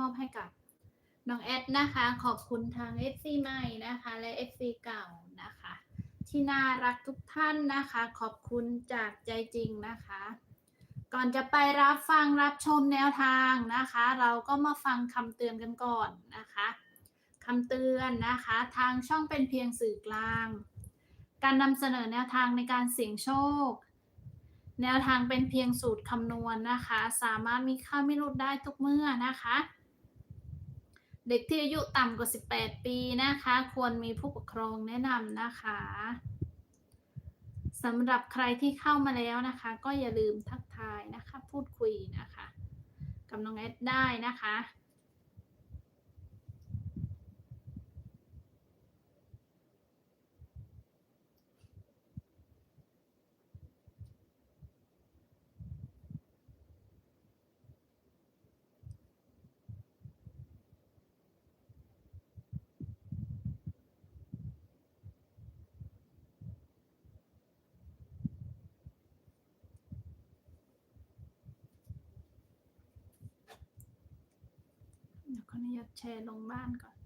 มอบให้กับน้องแอดนะคะ ขอบคุณทาง FC ใหม่นะคะ และ FC เก่านะคะ ที่น่ารักทุกท่านนะคะ ขอบคุณจากใจจริงนะคะ ก่อนจะไปรับฟังรับชมแนวทางนะคะ เราก็มาฟังคำเตือนกันก่อนนะคะคำเตือนนะคะ ทางช่องเป็นเพียงสื่อกลาง การนำเสนอแนวทางในการเสี่ยงโชค แนวทางเป็นเพียงสูตรคำนวณนะคะ สามารถมีค่าไม่รุดได้ทุกเมื่อนะคะ เด็กที่อายุต่ำกว่า 18 ปีนะคะ ควรมีผู้ปกครองแนะนำนะคะสำหรับใครที่เข้ามาแล้วนะคะ ก็อย่าลืมทักทายนะคะ พูดคุยนะคะ กับน้องแอดได้นะคะ เดี๋ยวขออนุญาตแชร์ลงบ้านก่อน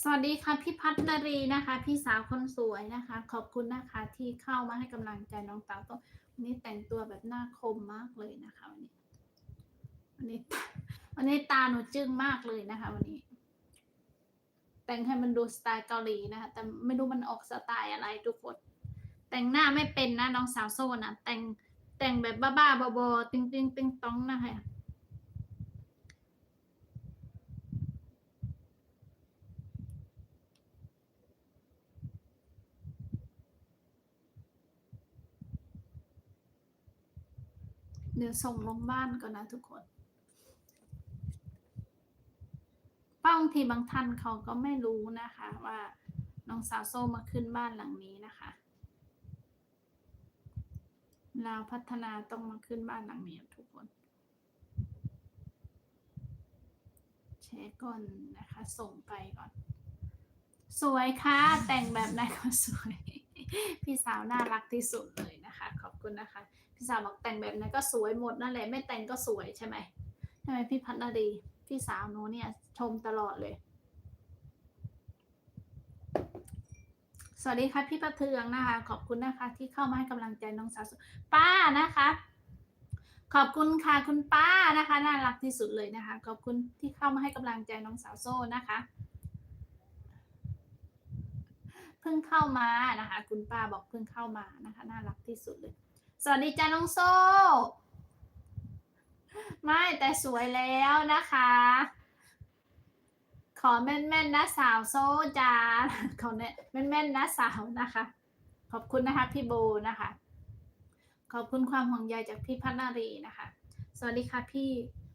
สวัสดีค่ะพี่พัฒนรีนะคะ พี่สาวคนสวยนะคะ ขอบคุณนะคะที่เข้ามาให้กำลังใจน้องเต๋าต้องวันนี้แต่งตัวแบบหน้าคมมากเลยนะคะวันนี้วันนี้วันนี้ตาหนูจึ้งมากเลยนะคะ วันนี้ แต่งให้มันดูสไตล์เกาหลีนะคะแต่ไม่รู้มันออกสไตล์อะไรทุกคน แต่งหน้าไม่เป็นนะน้องสาวโซนะแต่งแต่งแบบบ้าๆบอๆติ้งติ้งติ้งต้องนะคะเดี๋ยวส่งลงบ้านก่อนนะทุกคนบางทีบางท่านเขาก็ไม่รู้นะคะ ว่าน้องสาวโซมาขึ้นบ้านหลังนี้นะคะ เราพัฒนาต้องมาขึ้นบ้านหลังนี้ทุกคน แชร์ก่อนนะคะ ส่งไปก่อน สวยค่ะ แต่งแบบไหนก็สวย พี่สาวน่ารักที่สุดเลยนะคะ ขอบคุณนะคะ พี่สาวบอกแต่งแบบไหนก็สวยหมดนั่นแหละไม่แต่งก็สวยใช่ไหมใช่ไหมพี่พัฒนาดี พี่สาวหนูเนี่ยชมตลอดเลย สวัสดีค่ะพี่ประเทืองนะคะ ขอบคุณนะคะ ที่เข้ามาให้กำลังใจน้องสาวป้านะคะ ขอบคุณค่ะคุณป้านะคะน่ารักที่สุดเลยนะคะ ขอบคุณที่เข้ามาให้กำลังใจน้องสาวโซ่นะคะเพิ่งเข้ามานะคะ คุณป้าบอกเพิ่งเข้ามานะคะน่ารักที่สุดเลย สวัสดีจ้าน้องโซ่ ไม่แต่สวยแล้วนะคะ ขอแม่นๆนะสาวโซจาขอเนี่ยแม่นๆนะสาวนะคะ ขอบคุณนะคะพี่โบนะคะ ขอบคุณความห่วงใยจากพี่พัฒนารีนะคะ สวัสดีค่ะพี่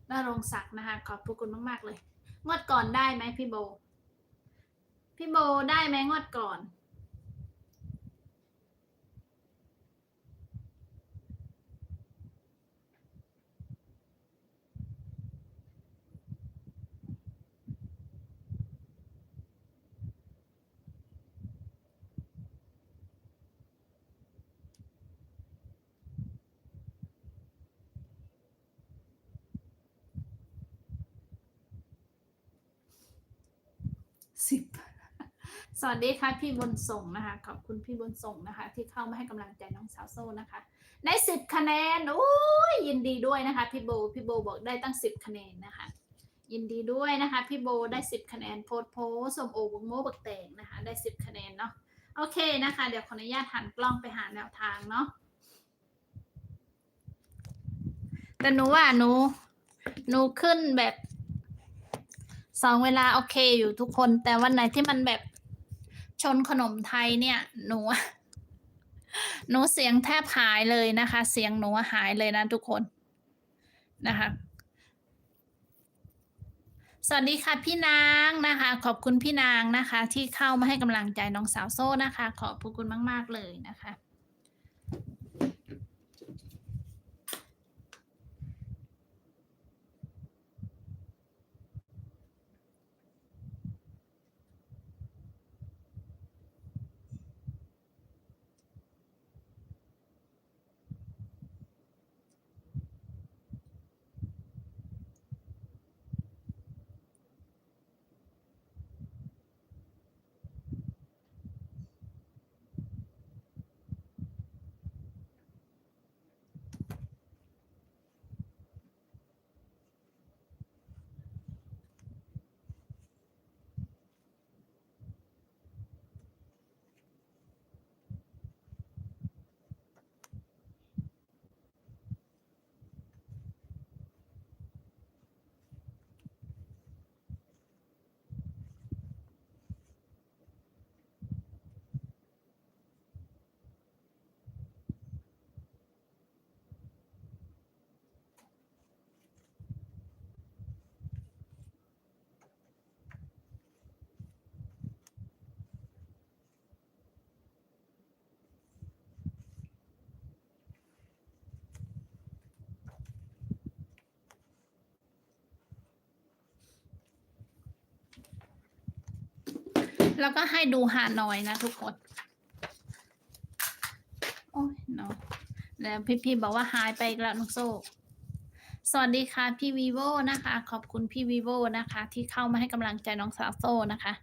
นรงศักดิ์นะคะ ขอบพระคุณมากๆเลย งวดก่อนได้ไหมพี่โบ พี่โบได้ไหมงวดก่อน สิบสวัสดีค่ะพี่บนส่งนะคะ ขอบคุณพี่บนส่งนะคะ ที่เข้ามาให้กำลังใจน้องสาวโซ่นะคะ ได้สิบคะแนนโอ้ยยินดีด้วยนะคะ พี่โบพี่โบบอกได้ตั้งสิบคะแนนนะคะ ยินดีด้วยนะคะ พี่โบได้สิบคะแนนโพสโพสสมโอบุกโมบักแตงนะคะ ได้สิบคะแนนเนาะโอเคนะคะ เดี๋ยวขออนุญาตหันกล้องไปหาแนวทางเนาะแต่หนูว่าหนูหนูขึ้นแบบ สองเวลาโอเคอยู่ทุกคน แต่วันไหนที่มันแบบชนขนมไทยเนี่ย หนู หนูเสียงแทบหายเลยนะคะ เสียงหนูหายเลยนะทุกคนนะคะ สวัสดีค่ะพี่นางนะคะ ขอบคุณพี่นางนะคะ ที่เข้ามาให้กำลังใจน้องสาวโซ่นะคะ ขอบคุณมาก ๆ เลยนะคะ แล้วก็ให้ดูฮานอยนะทุกคน โอ้ยเนาะแล้วพี่ๆบอกว่าหายไปอีกแล้วน้องโซ่สวัสดีค่ะพี่วีโวนะคะ ขอบคุณพี่วีโวนะคะ ที่เข้ามาให้กำลังใจน้องสาวโซ่นะคะ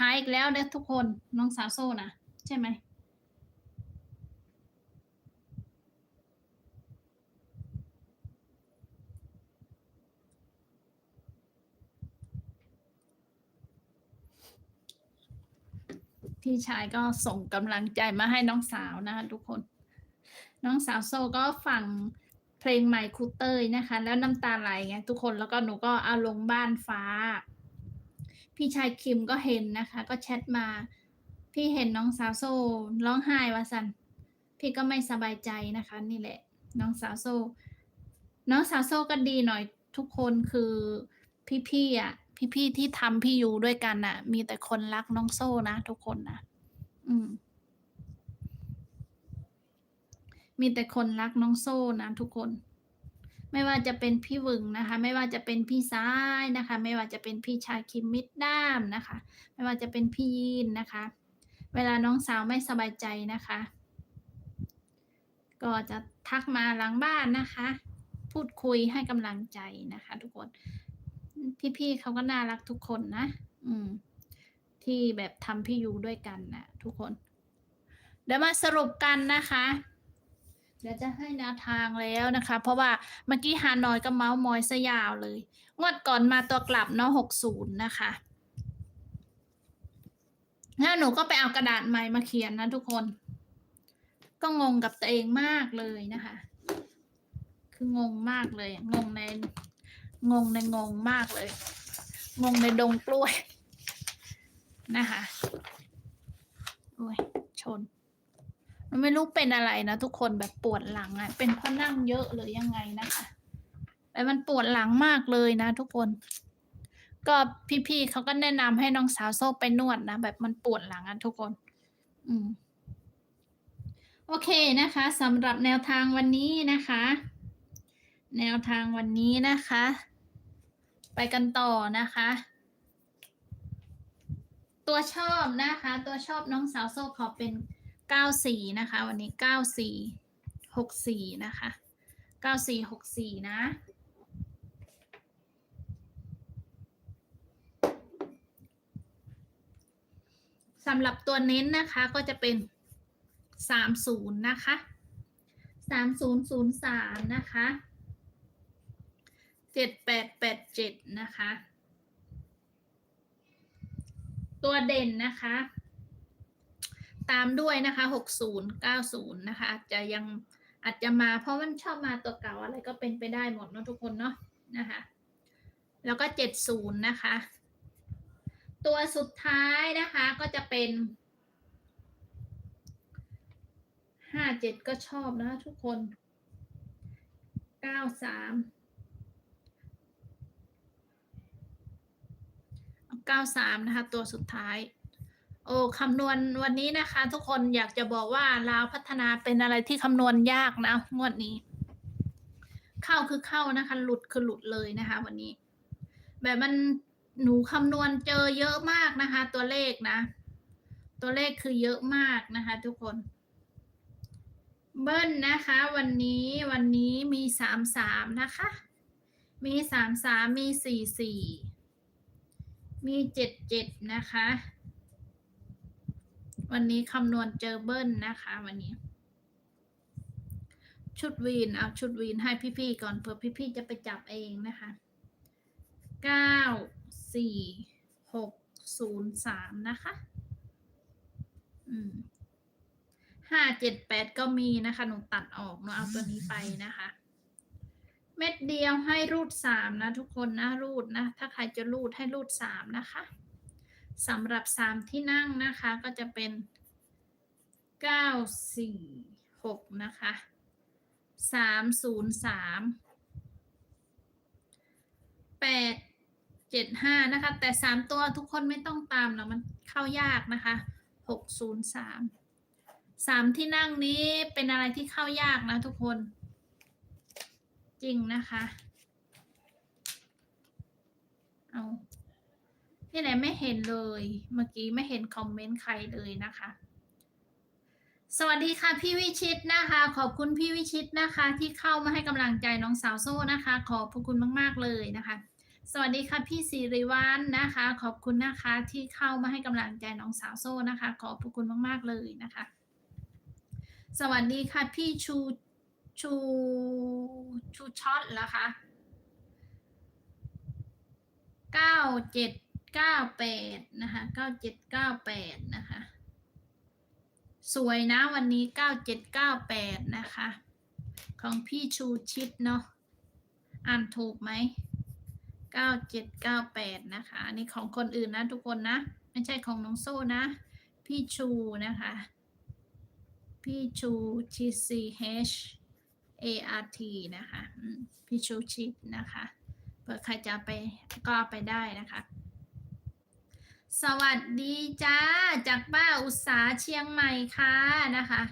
หายอีกแล้วเนี่ยทุกคนน้องสาวโซ่นะใช่ไหม พี่ชายก็ส่งกำลังใจมาให้น้องสาวนะคะทุกคน น้องสาวโซก็ฟังเพลงใหม่คูเตยนะคะ แล้วน้ำตาไหลไงทุกคนแล้วก็หนูก็เอาลงบ้านฟ้า พี่ชายคิมก็เห็นนะคะ ก็แชทมา พี่เห็นน้องสาวโซร้องไห้วะสันพี่ก็ไม่สบายใจนะคะ นี่แหละ น้องสาวโซ น้องสาวโซก็ดีหน่อยทุกคนคือพี่ๆอะ พี่ๆที่ทำพี่อยู่ด้วยกันอะ มีแต่คนรักน้องโซ่นะทุกคนนะอืม มีแต่คนรักน้องโซ่นะทุกคน ไม่ว่าจะเป็นพี่วึงนะคะ ไม่ว่าจะเป็นพี่ซ้ายนะคะ ไม่ว่าจะเป็นพี่ชายคิมมิดด้ามนะคะ ไม่ว่าจะเป็นพี่ยีนนะคะ เวลาน้องสาวไม่สบายใจนะคะ ก็จะทักมาหลังบ้านนะคะ พูดคุยให้กำลังใจนะคะ ทุกคน พี่ๆเขาก็น่ารักทุกคนนะ อืม ที่แบบทำพี่ยูด้วยกันนะทุกคน เดี๋ยวมาสรุปกันนะคะ เดี๋ยวจะให้แนวทางแล้วนะคะ เพราะว่าเมื่อกี้ฮานอยก็เมาส์มอยซะยาวเลย งวดก่อนมาตัวกลับเนาะหกศูนย์นะคะแล้วหนูก็ไปเอากระดาษใหม่มาเขียนนะทุกคน ก็งงกับตัวเองมากเลยนะคะ คืองงมากเลย งงใน งงในงงมากเลย งงในดงกล้วย นะคะโอ้ยชน มันไม่รู้เป็นอะไรนะทุกคนแบบปวดหลังอะ่ะ เป็นเพราะนั่งเยอะหรือยังไงนะคะแต่มันปวดหลังมากเลยนะทุกคน ก็พี่ๆเขาก็แนะนำให้น้องสาวโซ่ไปนวดนะแบบมันปวดหลังอะทุกคน อืมโอเคนะคะสำหรับแนวทางวันนี้นะคะ แนวทางวันนี้นะคะ ไปกันต่อนะคะ ตัวชอบนะคะ ตัวชอบน้องสาวโซ่ขอเป็นเก้าสี่นะคะ วันนี้เก้าสี่หกสี่นะคะเก้าสี่หกสี่นะสำหรับตัวเน้นนะคะก็จะเป็นสามศูนย์นะคะสามศูนย์ศูนย์สามนะคะ จ็ดแปดแปดเจ็ดนะคะ ตัวเด่นนะคะ ตามด้วยนะคะหกศูนย์เก้าศูนย์นะคะ อาจจะยังอาจจะมาเพราะมันชอบมาตัวเก่าอะไรก็เป็นไปได้หมดเนาะทุกคนเนาะนะคะ แล้วก็เจ็ดศูนย์นะคะ ตัวสุดท้ายนะคะก็จะเป็นห้าเจ็ดก็ชอบนะทุกคนเก้าสาม เก้าสามนะคะ ตัวสุดท้าย โอ้คำนวณวันนี้นะคะ ทุกคนอยากจะบอกว่าลาวพัฒนาเป็นอะไรที่คำนวณยากนะงวดนี้ เข้าคือเข้านะคะ หลุดคือหลุดเลยนะคะ วันนี้ แบบมันหนูคำนวณเจอเยอะมากนะคะ ตัวเลขนะ ตัวเลขคือเยอะมากนะคะ ทุกคน เบิ้ลนะคะ วันนี้วันนี้มีสามสามนะคะ มีสามสามมีสี่สี่ มีเจ็ดเจ็ดนะคะ วันนี้คำนวณเจอเบิ้ลนะคะ วันนี้ ชุดวีน เอาชุดวีนให้พี่ๆก่อนเผื่อพี่ๆจะไปจับเองนะคะเก้าสี่หกศูนย์สามนะคะ อืมห้าเจ็ดแปดก็มีนะคะ หนูตัดออกหนูเอาตัวนี้ไปนะคะ เม็ดเดียวให้รูดสามนะทุกคนนะรูดนะ ถ้าใครจะรูดให้รูดสามนะคะสำหรับสามที่นั่งนะคะก็จะเป็นเก้าสี่หกนะคะสามศูนย์สามแปดเจ็ดห้านะคะ แต่สามตัวทุกคนไม่ต้องตามหรอกมันเข้ายากนะคะหกศูนย์สามสามที่นั่งนี้เป็นอะไรที่เข้ายากนะทุกคน จริงนะคะ เอาพี่แหลมไม่เห็นเลย เมื่อกี้ไม่เห็นคอมเมนต์ใครเลยนะคะ สวัสดีค่ะพี่วิชิตนะคะ ขอบคุณพี่วิชิตนะคะ ที่เข้ามาให้กำลังใจน้องสาวโซ่นะคะ ขอบพระคุณมาก ๆ เลยนะคะ สวัสดีค่ะพี่สิริวัลนะคะ ขอบคุณนะคะที่เข้ามาให้กำลังใจน้องสาวโซ่นะคะ ขอบพระคุณมาก ๆ เลยนะคะ สวัสดีค่ะพี่ชู ชูชูช็อตแล้วคะเก้าเจ็ดเก้าแปดนะคะเก้าเจ็ดเก้าแปดนะคะ สวยนะวันนี้เก้าเจ็ดเก้าแปดนะคะ ของพี่ชูชิดเนาะอ่านถูกไหมเก้าเจ็ดเก้าแปดนะคะ อันนี้ของคนอื่นนะทุกคนนะ ไม่ใช่ของน้องโซ่นะ พี่ชูนะคะ พี่ชู T C H A R T นะคะพี่ชูชิดนะคะเผื่อใครจะไปก็ไปได้นะคะ สวัสดีจ้า จากป้าอุตสาเชียงใหม่ค่ะนะคะ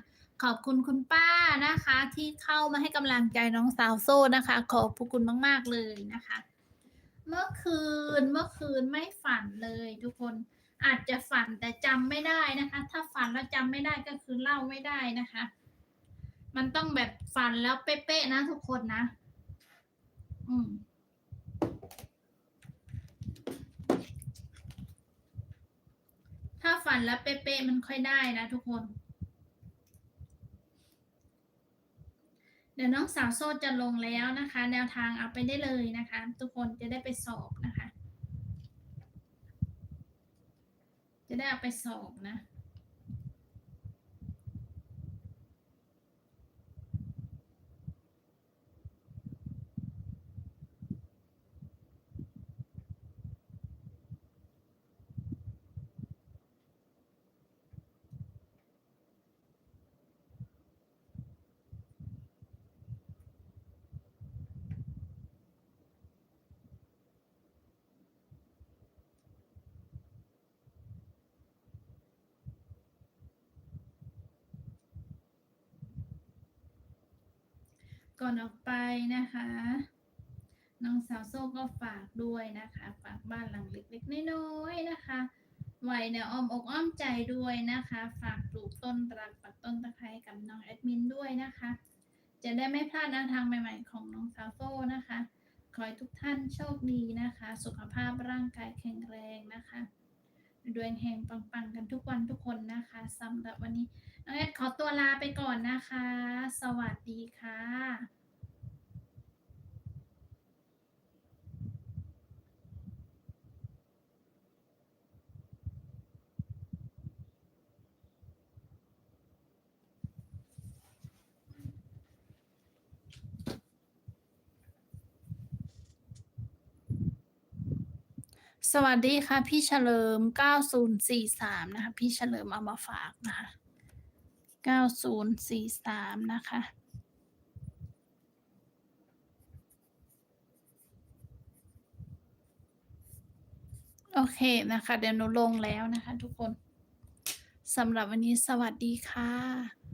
ขอบคุณคุณป้านะคะ ที่เข้ามาให้กำลังใจน้องสาวโซ่นะคะ ขอบพระคุณมาก ๆ เลยนะคะ เมื่อคืนเมื่อคืนไม่ฝันเลยทุกคนอาจจะฝันแต่จำไม่ได้นะคะ ถ้าฝันแล้วจำไม่ได้ก็คือเล่าไม่ได้นะคะ มันต้องแบบฝันแล้วเป๊ะๆนะทุกคนนะ อืมถ้าฝันแล้วเป๊ะๆมันค่อยได้นะทุกคน เดี๋ยวน้องสาวโซ่จะลงแล้วนะคะ แนวทางเอาไปได้เลยนะคะ ทุกคนจะได้ไปสอบนะคะ จะได้เอาไปสอบนะ ก่อนออกไปนะคะ น้องสาวโซ่ก็ฝากด้วยนะคะ ฝากบ้านหลังเล็กๆน้อยๆนะคะ ไว้เนี่ยอ้อมอกอ้อมใจด้วยนะคะ ฝากปลูกต้นตรักปักต้นตะไคร้กับน้องแอดมินด้วยนะคะ จะได้ไม่พลาดแนวทางใหม่ๆของน้องสาวโซ่นะคะ ขอให้ทุกท่านโชคดีนะคะ สุขภาพร่างกายแข็งแรงนะคะ ดวยแห่งปังๆกันทุกวันทุกคนนะคะสำหรับวันนี้น้องแอดขอตัวลาไปก่อนนะคะ สวัสดีค่ะ สวัสดีค่ะพี่เฉลิม 9043 นะคะ พี่เฉลิมเอามาฝากนะคะ 9043 นะคะโอเคนะคะ เดี๋ยวหนูลงแล้วนะคะทุกคนสำหรับวันนี้สวัสดีค่ะ